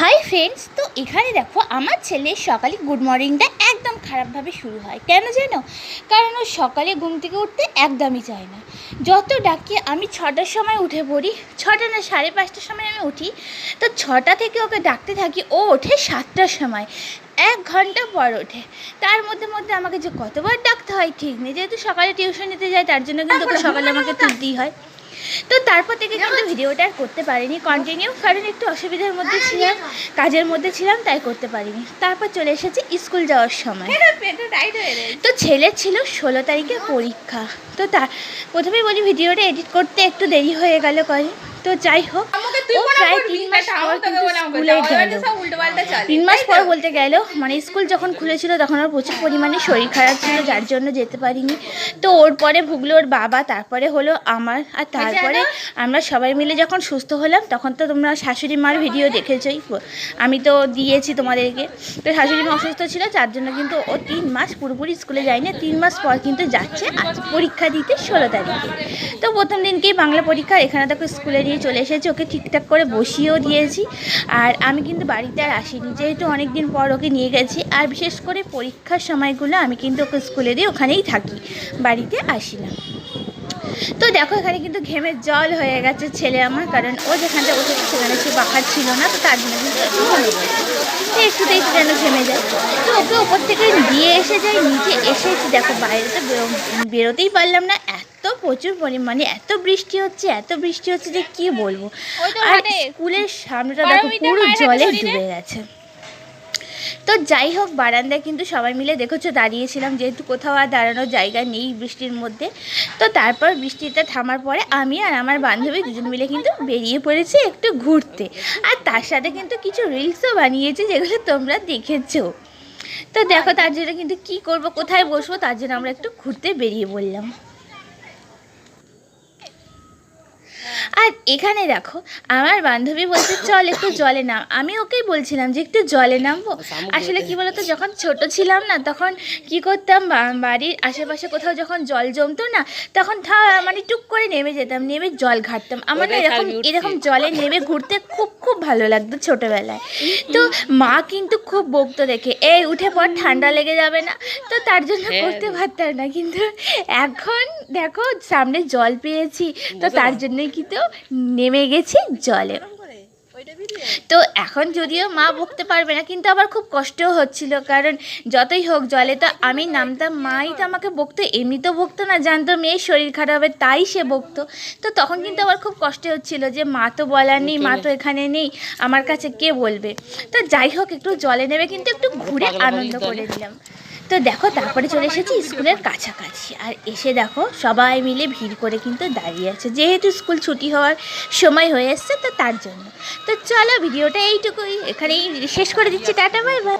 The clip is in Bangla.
হাই ফ্রেন্ডস, তো এখানে দেখো আমার ছেলের সকালে গুড মর্নিংটা একদম খারাপভাবে শুরু হয়। কেন জানো? কারণ ও সকালে ঘুম থেকে উঠতে একদমই চায় না। যত ডাকি আমি ছটার সময় উঠে পড়ি, ছটা না সাড়ে পাঁচটার সময় আমি উঠি, তো ছটা থেকে ওকে ডাকতে থাকি, ও ওঠে সাতটার সময়, এক ঘণ্টা পর ওঠে। তার মধ্যে মধ্যে আমাকে যে কতবার ডাকতে হয় ঠিক নেই, যেহেতু সকালে টিউশন নিতে যায়, তার জন্য কিন্তু ওকে সকালে আমাকে তুলতেই হয়। তো তারপর থেকে কিন্তু ভিডিওটা আর করতে পারিনি কন্টিনিউ কারণ একটু অসুবিধার মধ্যে ছিলাম কাজের মধ্যে ছিলাম তাই করতে পারিনি। তারপর চলে এসেছি স্কুল যাওয়ার সময়। তো ছেলের ছিল ষোলো তারিখে পরীক্ষা। তো তার প্রথমেই বলি ভিডিওটা এডিট করতে একটু দেরি হয়ে গেল কয়ে তো যাই হোক ও প্রায় তিন মাস পর কিন্তু স্কুলে গেল। তিন মাস পর বলতে গেল মানে স্কুল যখন খুলেছিল তখন ওর প্রচুর পরিমাণে শরীর খারাপ ছিল যার জন্য যেতে পারিনি। তো ওর পরে ভুগলো ওর বাবা তারপরে হলো আমার আর তারপরে আমরা সবাই মিলে যখন সুস্থ হলাম তখন তো তোমরা শাশুড়ি মার ভিডিও দেখেছই। আমি তো দিয়েছি তোমাদেরকে। তো শাশুড়ি মা অসুস্থ ছিল তার জন্য কিন্তু ও তিন মাস পুরোপুরি স্কুলে যায়নি। তিন মাস পর কিন্তু যাচ্ছে আজ পরীক্ষা দিতে ষোলো তারিখে। তো প্রথম দিনকেই বাংলা পরীক্ষা এখানে দেখো স্কুলে নিয়ে চলে এসেছি ওকে ঠিকঠাক করে বসিয়েও দিয়েছি। আর আমি কিন্তু বাড়িতে আর আসিনি যেহেতু অনেক দিন পর ওকে নিয়ে গেছি আর বিশেষ করে পরীক্ষার সময়গুলো আমি কিন্তু ওকে স্কুলে দিয়ে ওখানেই থাকি বাড়িতে আসি না। তো দেখো এখানে কিন্তু ঘেমের জল হয়ে গেছে ছেলে আমার কারণ ও যেখানটা বসেছে সেখানে সে বাহার ছিল না তো তার জন্য কিন্তু একটু ঘেমে যায় তো একটুতে একটু যেন ঘেমে যায়। তো ওকে ওপর থেকে দিয়ে এসে যাই নিচে এসেছি দেখো বাইরে তো বেরো- বেরোতেই পারলাম না এত প্রচুর পরিমাণে এত বৃষ্টি হচ্ছে এত বৃষ্টি হচ্ছে যে কি বলব? আর স্কুলের সামনেটা দেখো পুরো জলে ডুবে গেছে। তো যাই হোক, বারান্দায় কিন্তু সবাই মিলে দেখেছ দাঁড়িয়েছিলাম, যেহেতু কোথাও আর দাঁড়ানোর জায়গা নেই বৃষ্টির মধ্যে। তো তারপর বৃষ্টিটা থামার পরে আমি আর আমার বান্ধবী দুজন মিলে কিন্তু বেরিয়ে পড়েছি একটু ঘুরতে। আর তার সাথে কিন্তু কিছু রিলসও বানিয়েছি যেগুলো তোমরা দেখেছ। তো দেখো তার জন্য কিন্তু কি করব, কোথায় বসবো, তার জন্য আমরা একটু ঘুরতে বেরিয়ে পড়লাম। আর এখানে দেখো আমার বান্ধবী বলছে চল একটু জলে নাম। আমি ওকেই বলছিলাম যে একটু জলে নামবো। আসলে কি বলতো যখন ছোট ছিলাম না তখন কি করতাম বাড়ির আশেপাশে কোথাও যখন জল জমতো না তখন মানে টুক করে নেমে যেতাম নেমে জল ঘাটতাম। আমার না এরকম এরকম জলে নেমে ঘুরতে খুব খুব ভালো লাগতো ছোটোবেলায়। তো মা কিন্তু খুব বকতো দেখে এই উঠে পর ঠান্ডা লেগে যাবে না। তো তার জন্য করতে পারতাম না কিন্তু এখন দেখো সামনে জল পেয়েছি তো তার জন্যই কিন্তু নেমে গেছি জলে। তো এখন যদিও মা বকতে পারবে না কিন্তু আবার খুব কষ্টও হচ্ছিল কারণ যতই হোক জলে তো আমি নামতাম মাই তো আমাকে বকতো এমনি তো বকতো না জানতো মেয়ের শরীর খারাপ হবে তাই সে বকতো। তো তখন কিন্তু আবার খুব কষ্ট হচ্ছিল যে মা তো বলার নেই মা তো এখানে নেই আমার কাছে কে বলবে? তো যাই হোক একটু জলে নেবে কিন্তু একটু ঘুরে আনন্দ করে নিলাম। তো দেখো, তারপরে চলে এসেছি স্কুলের কাছাকাছি। আর এসে দেখো, সবাই মিলে ভিড় করে কিন্তু দাঁড়িয়ে আছে। যেহেতু স্কুল ছুটি হওয়ার সময় হয়ে এসছে, তো তার জন্য। তো চলো, ভিডিওটা এইটুকুই। এখানেই শেষ করে দিচ্ছি। Tata, by